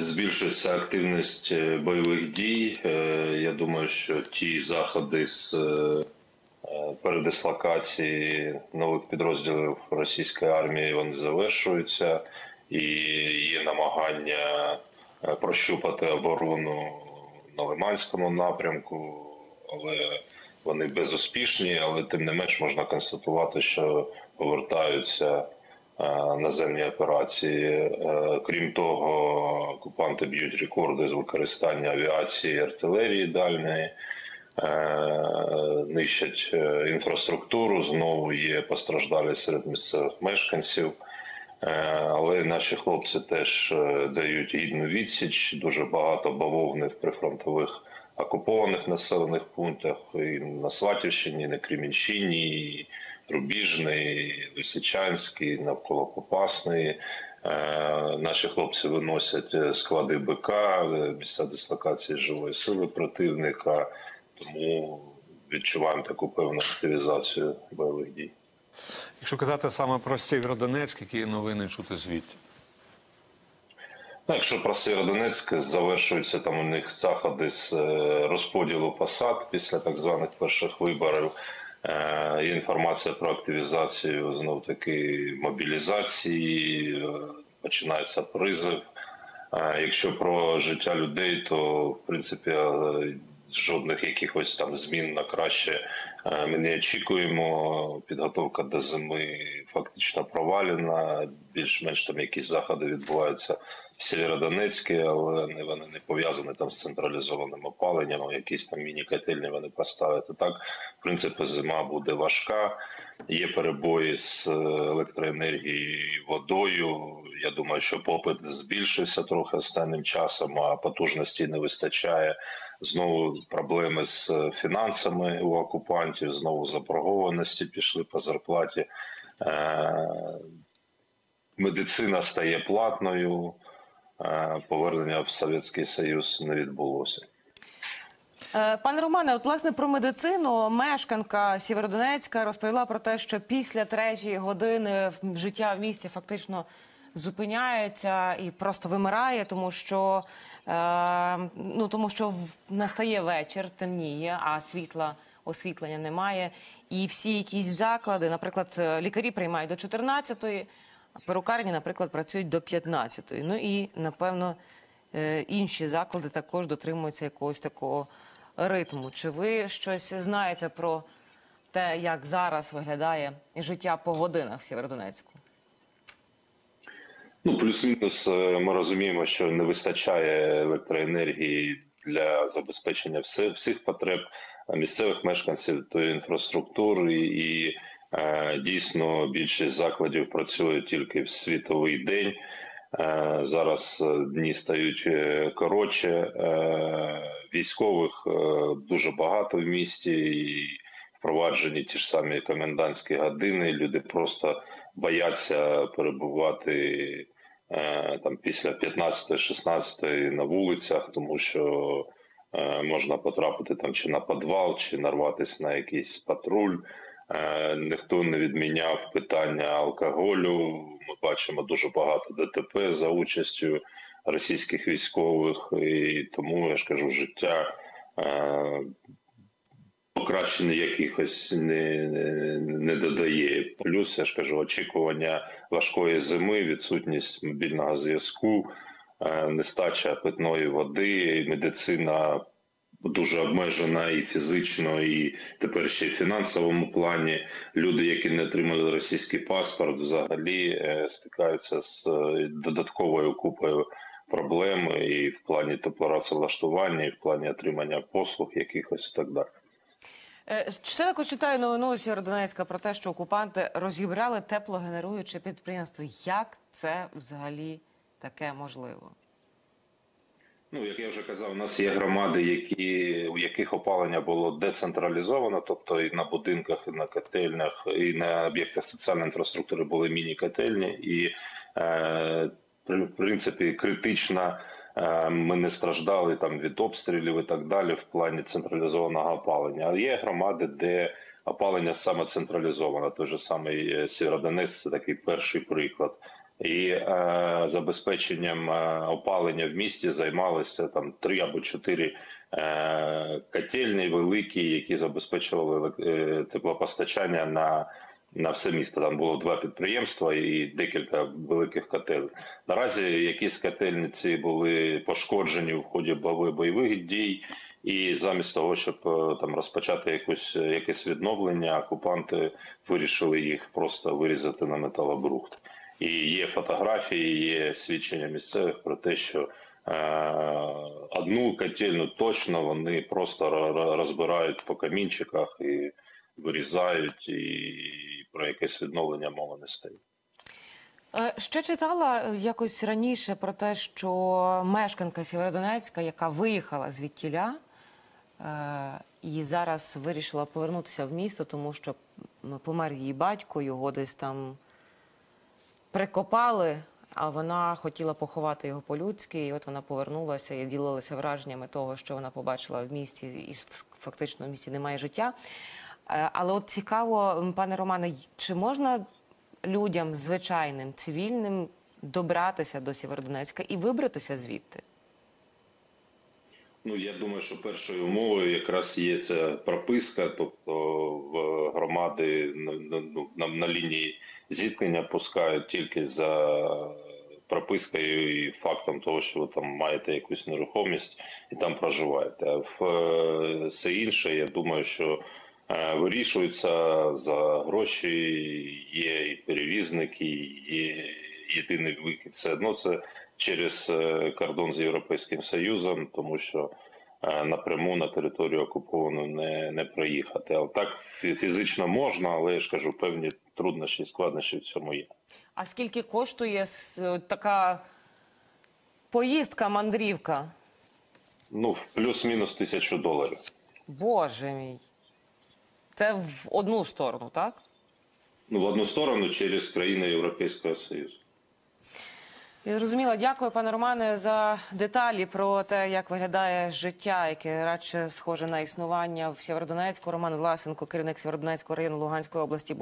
збільшується активність е, бойових дій. Е, я думаю, що ті заходи з е, передислокації нових підрозділів російської армії вони завершуються, і є намагання прощупати оборону на Лиманському напрямку, але вони безуспішні. Але тим не менш можна констатувати, що повертаються. Е, наземні операції. Е, крім того, окупанти б'ють рекорди з використання авіації артилерії дальної. Е, нищать інфраструктуру, знову є постраждалі серед місцевих мешканців, але наші хлопці теж дають гідну відсіч. Дуже багато бавовни в прифронтових окупованих населених пунктах і на Сватівщині, і на Кремінщині, і Рубіжний, Лисичанський, навколо Попасної. Е, наші хлопці виносять склади БК, місця дислокації живої сили противника, тому відчуваємо таку певну активізацію бойових дій. Якщо казати саме про Сєвєродонецьк, які новини чути звідти? Ну, Якщо про Сєвєродонецьк, завершуються там у них заходи з е, розподілу посад після так званих перших виборів. Е, є інформація про активізацію знов таки мобілізації, е, починається призив. Якщо про життя людей, то в принципі жодних якихось там змін на краще ми не очікуємо. Підготовка до зими фактично провалена. Більш-менш там якісь заходи відбуваються в Сєвєродонецьку, але вони не пов'язані там з централізованим опаленням. Якісь там міні-котельні вони поставити. Так, в принципі, зима буде важка. Є перебої з електроенергією, водою. Я думаю, що попит збільшився трохи останнім часом, а потужності не вистачає. Знову проблеми з фінансами у окупантів. Знову заборгованості пішли по зарплаті. Е, медицина стає платною. Е, повернення в Совєтський Союз не відбулося. Е, пане Романе, от власне про медицину мешканка Сєвєродонецька розповіла про те, що після третьої години життя в місті фактично зупиняється і просто вимирає, тому що е, ну тому, що настає вечір, темніє, а світла освітлення немає. І всі якісь заклади, наприклад, лікарі приймають до 14-ї, а перукарні, наприклад, працюють до 15-ї. Ну і напевно е, інші заклади також дотримуються якогось такого ритму. Чи ви щось знаєте про те, як зараз виглядає життя по годинах в Сєвєродонецьку? Ну, плюс-мінус, е, ми розуміємо, що не вистачає електроенергії для забезпечення всіх, всіх потреб місцевих мешканців тої інфраструктури, і е, дійсно більшість закладів працює тільки в світовий день. Е, зараз дні стають коротше, військових дуже багато в місті. і Впроваджені ті ж самі комендантські години. Люди просто бояться перебувати Е, там після 15-16 на вулицях, тому що е, можна потрапити там чи на підвал, чи нарватися на якийсь патруль. Е, ніхто не відміняв питання алкоголю. Ми бачимо дуже багато ДТП за участю російських військових, і тому я ж кажу, життя покращення якихось не не додає. Плюс я ж кажу, очікування важкої зими, відсутність мобільного зв'язку, е, нестача питної води, медицина. Дуже обмежена і фізично, і тепер ще й фінансовому плані. Люди, які не отримали російський паспорт, взагалі е, стикаються з е, додатковою купою проблем і в плані теплорацевлаштування, і в плані отримання послуг якихось і так далі. Е, ще також читаю новину з Сєвєродонецька про те, що окупанти розібрали теплогенеруюче підприємство. Як це взагалі таке можливо? Ну, як я вже казав, у нас є громади, які у яких опалення було децентралізовано, тобто і на будинках, і на котельнях, і на об'єктах соціальної інфраструктури були міні-котельні, і е, в принципі критична ми не страждали там від обстрілів і так далі в плані централізованого опалення. А є громади, де опалення саме централізоване. Той же самий е, Сєвєродонець – це такий перший приклад. І е, забезпеченням е, опалення в місті займалися там три або чотири е, котельні великі, які забезпечували е, теплопостачання на, на все місто. Там було два підприємства і декілька великих котелень. Наразі якісь котельниці були пошкоджені в ході бойових дій, і замість того, щоб е, там розпочати якусь якесь відновлення, окупанти вирішили їх просто вирізати на металобрухт. І є фотографії, є свідчення місцевих про те, що е, одну котельну точно вони просто ро- ро- розбирають по камінчиках і вирізають, і про якесь відновлення мова не стоїть. Е, Ще читала якось раніше про те, що мешканка Сєвєродонецька, яка виїхала звідтіля е, і зараз вирішила повернутися в місто, тому що помер її батько, його десь там прикопали, а вона хотіла поховати його по-людськи, і от вона повернулася і ділилася враженнями того, що вона побачила в місті, і фактично в місті немає життя. Е, Але от цікаво, пане Романе, чи можна людям звичайним, цивільним добратися до Сєвєродонецька і вибратися звідти? Ну я думаю, що першою умовою якраз є ця прописка, тобто в громади на, на, ну, на, лінії зіткнення пускають тільки за пропискою і фактом того, що ви там маєте якусь нерухомість і там проживаєте. А е, все інше, я думаю, що е, вирішується за гроші, є і перевізники, є єдиний вихід. Все одно це через е, кордон з Європейським Союзом, тому що е, напряму на територію окуповану не, не проїхати. Але так фізично можна, але я ж кажу, певні труднощі і складнощі в цьому є. А скільки коштує така поїздка, мандрівка? Ну, плюс-мінус тисячу доларів. Боже мій. Це в одну сторону, так? Ну, в одну сторону через країни Європейського Союзу. Я зрозуміла. Дякую, пане Романе, за деталі про те, як виглядає життя, яке радше схоже на існування в Сєвєродонецьку. Роман Власенко, керівник Сєвєродонецького району Луганської області.